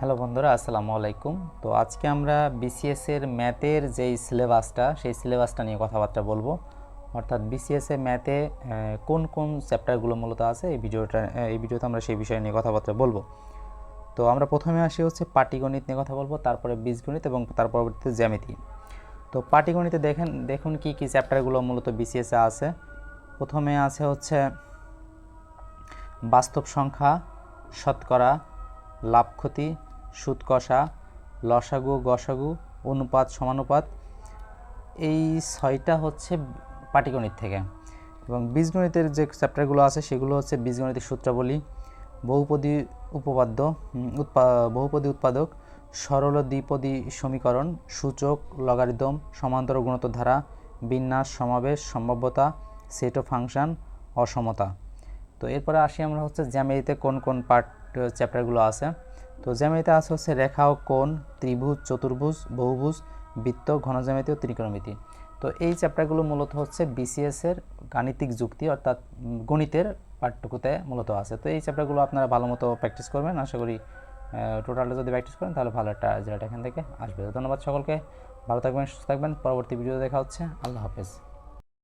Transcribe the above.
Hello বন্ধুরা, আসসালামু আলাইকুম। তো আজকে আমরা বিসিএস এর ম্যাথের যেই সিলেবাসটা, সেই সিলেবাসটা নিয়ে কথাবার্তা বলব। অর্থাৎ বিসিএস ম্যাথে কোন কোন চ্যাপ্টারগুলো মূলত আছে, এই ভিডিওটা, এই ভিডিওতে আমরা সেই বিষয় নিয়ে কথাবার্তা বলব। তো আমরা প্রথমে আসি হচ্ছে পাটিগণিত নিয়ে কথা বলব, তারপরে বীজগণিত এবং তার পরবর্তীতে জ্যামিতি। তো পাটিগণিতে দেখেন, দেখুন কি কি চ্যাপ্টারগুলো মূলত বিসিএসে আছে। প্রথমে আছে হচ্ছে বাস্তব সংখ্যা, শতকরা, লাভ ক্ষতি সুদ কষা লসাগু, গসাগু, অনুপাত, সমানুপাত, এই ছয়টা হচ্ছে পাটিগণিত থেকে। এবং বীজগণিতের যে চ্যাপ্টারগুলো আছে, সেগুলো হচ্ছে বীজগণিতের সূত্রাবলী, বহুপদী উপপাদ্য উৎপা, বহুপদী উৎপাদক, সরল দ্বিপদী সমীকরণ, সূচক, লগারিদম, সমান্তর গুণোত্তর ধারা বিন্যাস, সমাবেশ, সম্ভাব্যতা সেট ও ফাংশন অসমতা। তো এরপরে আসি আমরা হচ্ছে জ্যামিতিতে কোন কোন পার্ট চ্যাপ্টারগুলো আছে। তো জ্যামিতিতে আছে হচ্ছে রেখা ও কোণ, ত্রিভুজ, চতুর্ভুজ, বহুভুজ, বৃত্ত, ঘনজ্যামিতি ও ত্রিকোণমিতি। তো এই চ্যাপ্টারগুলো মূলত হচ্ছে বিসিএস এর গাণিতিক যুক্তি অর্থাৎ গণিতের পাঠটুকুতে মূলত আছে। তো এই চ্যাপ্টারগুলো আপনারা ভালো মতো প্র্যাকটিস করবেন। আশা করি টোটালটা যদি প্র্যাকটিস করেন তাহলে ভালো একটা রেজাল্ট এখান থেকে আসবে। ধন্যবাদ সকলকে। ভালো থাকবেন, সুস্থ থাকবেন। পরবর্তী ভিডিও দেখা হচ্ছে। আল্লাহ হাফেজ।